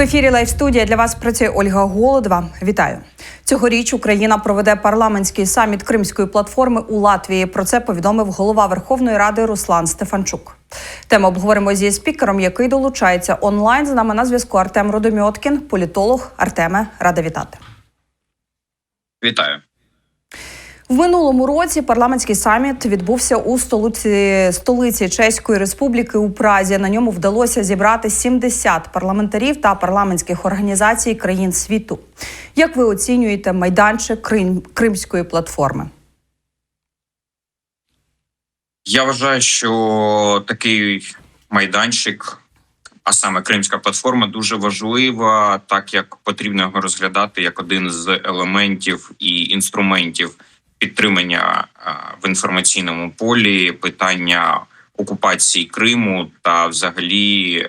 В ефірі Лайв студія для вас працює Ольга Голодова. Вітаю цьогоріч. Україна проведе парламентський саміт Кримської платформи у Латвії. Про це повідомив голова Верховної Ради Руслан Стефанчук. Тему обговоримо зі спікером, який долучається онлайн. З нами на зв'язку Артем Родомьоткін, політолог. Артеме, рада вітати. Вітаю. В минулому році парламентський саміт відбувся у столиці столиці Чеської Республіки у Празі. На ньому вдалося зібрати 70 парламентарів та парламентських організацій країн світу. Як ви оцінюєте майданчик Крим, Кримської платформи? Я вважаю, що такий майданчик, а саме Кримська платформа, дуже важлива, так як потрібно його розглядати як один з елементів і інструментів підтримання в інформаційному полі питання окупації Криму та взагалі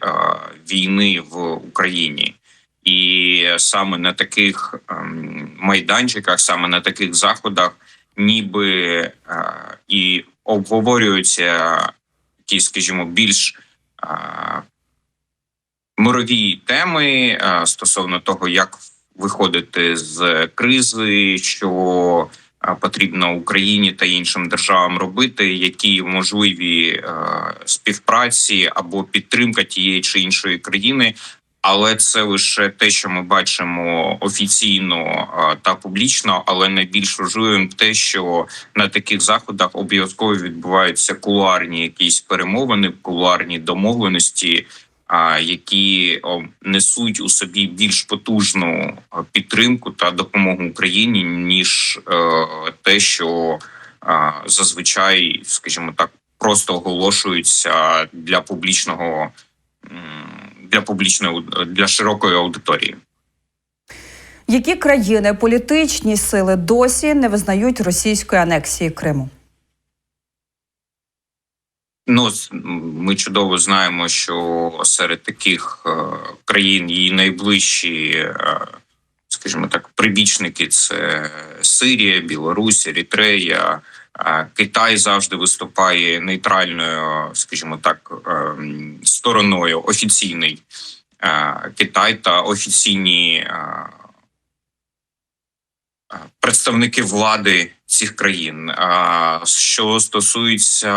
війни в Україні. І саме на таких майданчиках, саме на таких заходах, ніби і обговорюються якісь, скажімо, більш мирові теми стосовно того, як виходити з кризи, що потрібно Україні та іншим державам робити, які можливі е, співпраці або підтримка тієї чи іншої країни. Але це лише те, що ми бачимо офіційно е, та публічно. Але найбільш важливим те, що на таких заходах обов'язково відбуваються кулуарні якісь перемовини, кулуарні домовленості, які несуть у собі більш потужну підтримку та допомогу Україні ніж е, те, що зазвичай, скажімо так, просто оголошуються для публічного для публічної для широкої аудиторії. Які країни політичні сили досі не визнають російської анексії Криму? Ну ми чудово знаємо, що серед таких е, країн її найближчі, е, скажімо так, прибічники це Сирія, Білорусь, Ерітрея. Е, Китай завжди виступає нейтральною, скажімо так, стороною офіційний Китай та офіційні. Представники влади цих країн. Що стосується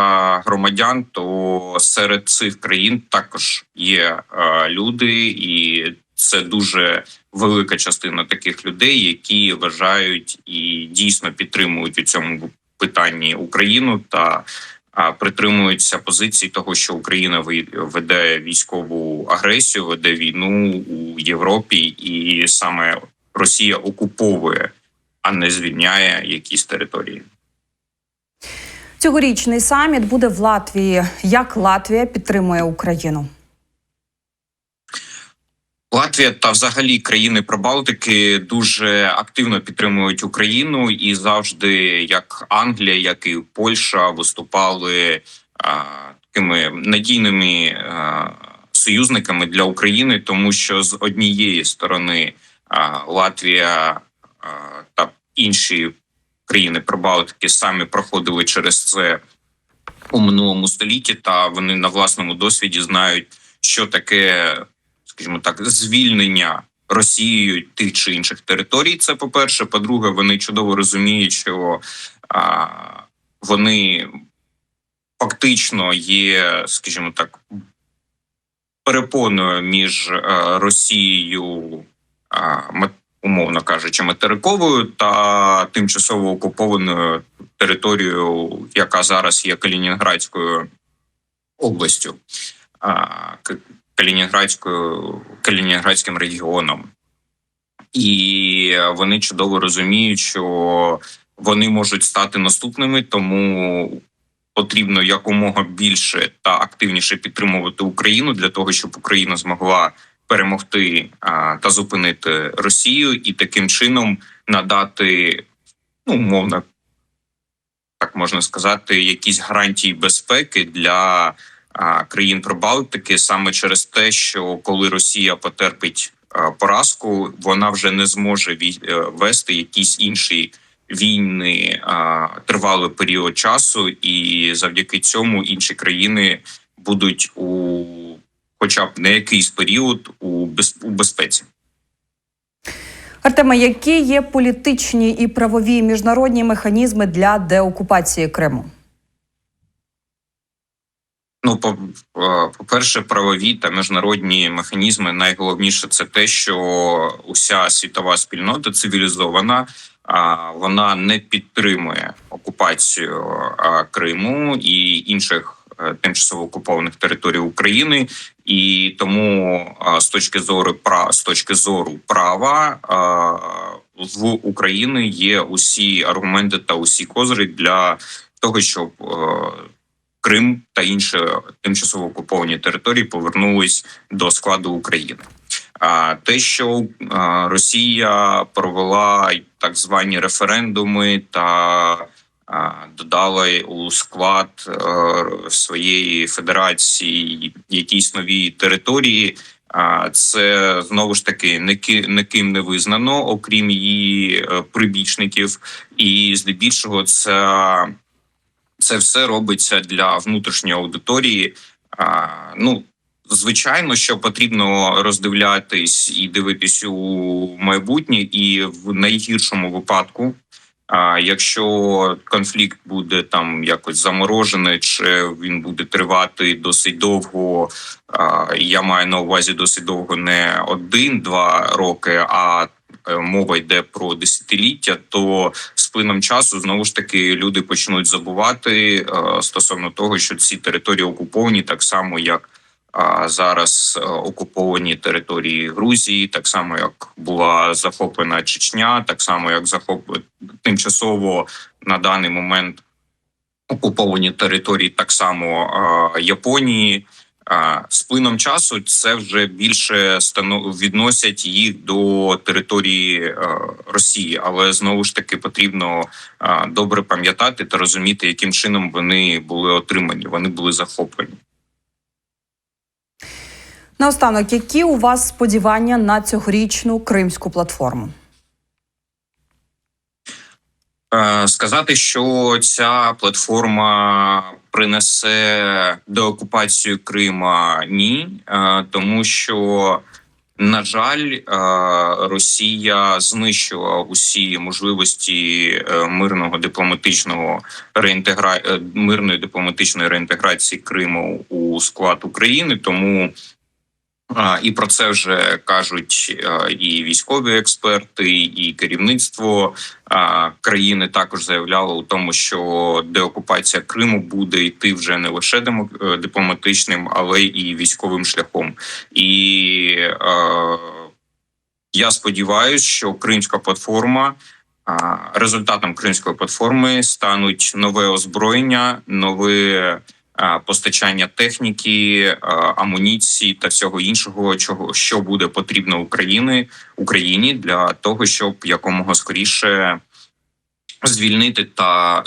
громадян, то серед цих країн також є люди, і це дуже велика частина таких людей, які вважають і дійсно підтримують у цьому питанні Україну та притримуються позиції того, що Україна веде військову агресію, веде війну у Європі, і саме Росія окуповує а не звільняє якісь території. Цьогорічний саміт буде в Латвії. Як Латвія підтримує Україну? Латвія та, взагалі, країни Прибалтики дуже активно підтримують Україну і завжди, як Англія, як і Польща, виступали а, такими надійними а, союзниками для України, тому що з однієї сторони а, Латвія та інші країни Прибалтики самі проходили через це у минулому столітті, та вони на власному досвіді знають, що таке, скажімо так, звільнення Росією тих чи інших територій. Це по перше. По-друге, вони чудово розуміють, що а, вони фактично є, скажімо так, перепоною між а, Росією. Умовно кажучи, материковою та тимчасово окупованою територією, яка зараз є Калінінградською областю, Калінінградською Калінінградським регіоном, і вони чудово розуміють, що вони можуть стати наступними, тому потрібно якомога більше та активніше підтримувати Україну для того, щоб Україна змогла перемогти а, та зупинити Росію і таким чином надати ну умовно, так можна сказати, якісь гарантії безпеки для а, країн Прибалтики саме через те, що коли Росія потерпить а, поразку, вона вже не зможе е, вести якісь інші. Війни а, тривалий період часу, і завдяки цьому інші країни будуть у хоча б на якийсь період у без у безпеці. Артеме, які є політичні і правові міжнародні механізми для деокупації Криму? Ну, по, е, по-перше, правові та міжнародні механізми. Найголовніше це те, що уся світова спільнота цивілізована, а вона не підтримує окупацію Криму і інших тимчасово окупованих територій України, і тому з точки зору пра з точки зору права в Україні є усі аргументи та усі козирі для того, щоб е, Крим та інші тимчасово окуповані території повернулись до складу України. А те, що Росія провела так звані референдуми та а, додала у склад е, своєї федерації якісь нові території. Це знову ж таки ніким не визнано, окрім її е, прибічників, і здебільшого це це все робиться для внутрішньої аудиторії. Ну, звичайно, що потрібно роздивлятись і дивитись у майбутнє, і в найгіршому випадку. А якщо конфлікт буде там якось заморожений, чи він буде тривати досить довго, я маю на увазі досить довго не один-два роки, а е, мова йде про десятиліття, то з плином часу знову ж таки люди почнуть забувати е, стосовно того, що ці території окуповані, так само як зараз е, окуповані території Грузії, так само як була захоплена Чечня, так само як захоп тимчасово на даний момент окуповані території, так само Японії. З плином часу це вже більше відносять їх до території е, Росії, але знову ж таки потрібно добре пам'ятати та розуміти, яким чином вони були отримані. Вони були захоплені. Наостанок, які у вас сподівання на цьогорічну кримську платформу? Е, Сказати, що ця платформа принесе деокупацію Крима, ні, Е, тому що, на жаль, е, Росія знищила усі можливості мирного дипломатичного реінтегра... мирної дипломатичної реінтеграції Криму у склад України, тому. І про це вже кажуть і військові експерти, і керівництво країни також заявляло у тому, що деокупація Криму буде йти вже не лише е, дипломатичним, але і військовим шляхом. І е, я сподіваюся, що Кримська платформа. Результатом кримської платформи стануть нове озброєння, нове постачання техніки, амуніції та всього іншого, чого що буде потрібно Україні Україні для того, щоб якомога скоріше звільнити та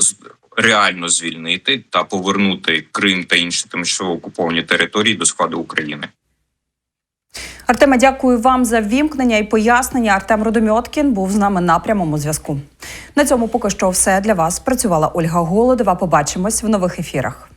реально звільнити та повернути Крим та інші тимчасово окуповані території до складу України. Артеме, дякую вам за вімкнення і пояснення. Артем Родомьоткін був з нами на прямому зв'язку. На цьому поки що все для вас. Працювала Ольга Голодова. Побачимось в нових ефірах.